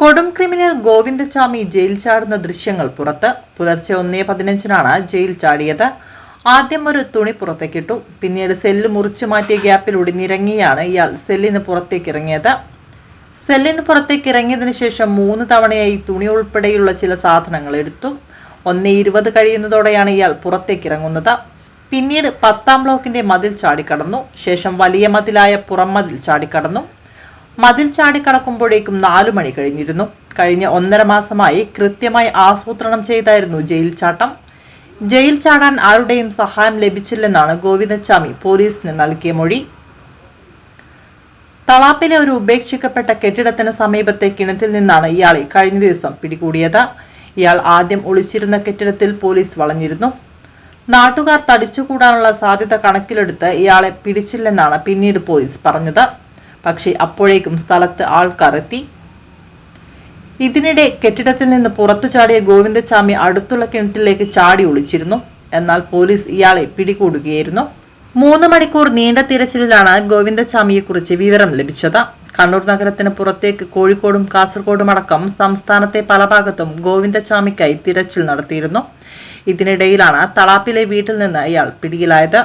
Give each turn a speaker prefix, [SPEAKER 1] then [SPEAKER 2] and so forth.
[SPEAKER 1] കൊടും criminal Govindachami jail ചാടുന്ന ദൃശ്യങ്ങൾ പുറത്ത്. പുലർച്ചെ ഒന്നേ പതിനഞ്ചിനാണ് ജയിൽ ചാടിയത്. ആദ്യം ഒരു തുണി പുറത്തേക്കിട്ടു പിന്നീട് സെല്ല് മുറിച്ചു മാറ്റിയ ഗ്യാപ്പിൽ ഉടിഞ്ഞിറങ്ങിയാണ് ഇയാൾ സെല്ലിന് പുറത്തേക്ക് ഇറങ്ങിയത്. സെല്ലിന് പുറത്തേക്ക് ഇറങ്ങിയതിനു ശേഷം മൂന്ന് തവണയായി തുണി ഉൾപ്പെടെയുള്ള ചില സാധനങ്ങൾ എടുത്തു. ഒന്നേ ഇരുപത് കഴിയുന്നതോടെയാണ് ഇയാൾ പുറത്തേക്ക് ഇറങ്ങുന്നത്. പിന്നീട് പത്താം ബ്ലോക്കിന്റെ മതിൽ ചാടിക്കടന്നു. ശേഷം വലിയ മതിലായ പുറം മതിൽ ചാടിക്കടന്നു. മതിൽ ചാടിക്കടക്കുമ്പോഴേക്കും നാലു മണി കഴിഞ്ഞിരുന്നു. കഴിഞ്ഞ ഒന്നര മാസമായി കൃത്യമായി ആസൂത്രണം ചെയ്തായിരുന്നു ജയിൽ ചാട്ടം ജയിൽ ചാടാൻ ആരുടെയും സഹായം ലഭിച്ചില്ലെന്നാണ് ഗോവിന്ദച്ചാമി പോലീസിന് നൽകിയ മൊഴി. തളാപ്പിലെ ഒരു ഉപേക്ഷിക്കപ്പെട്ട കെട്ടിടത്തിന് സമീപത്തെ കിണറ്റിൽ നിന്നാണ് ഇയാളെ കഴിഞ്ഞ ദിവസം പിടികൂടിയത്. ഇയാൾ ആദ്യം ഒളിച്ചിരുന്ന കെട്ടിടത്തിൽ പോലീസ് വളഞ്ഞിരുന്നു. നാട്ടുകാർ തടിച്ചുകൂടാനുള്ള സാധ്യത കണക്കിലെടുത്ത് ഇയാളെ പിടിച്ചില്ലെന്നാണ് പിന്നീട് പോലീസ് പറഞ്ഞത്. പക്ഷേ അപ്പോഴേക്കും സ്ഥലത്ത് ആൾക്കാർ എത്തി. ഇതിനിടെ കെട്ടിടത്തിൽ നിന്ന് പുറത്തു ചാടിയ ഗോവിന്ദസ്വാമി അടുത്തുള്ള കിണറ്റിലേക്ക് ചാടി ഒളിച്ചിരുന്നു. എന്നാൽ പോലീസ് ഇയാളെ പിടികൂടുകയായിരുന്നു. മൂന്ന് മണിക്കൂർ നീണ്ട തിരച്ചിലിലാണ് ഗോവിന്ദച്ചാമിയെക്കുറിച്ച് വിവരം ലഭിച്ചത്. കണ്ണൂർ നഗരത്തിന് പുറത്തേക്ക് കോഴിക്കോടും കാസർഗോഡും അടക്കം സംസ്ഥാനത്തെ പല ഭാഗത്തും ഗോവിന്ദസ്വാമിക്കായി തിരച്ചിൽ നടത്തിയിരുന്നു. ഇതിനിടയിലാണ് തളാപ്പിലെ വീട്ടിൽ നിന്ന് ഇയാൾ പിടിയിലായത്.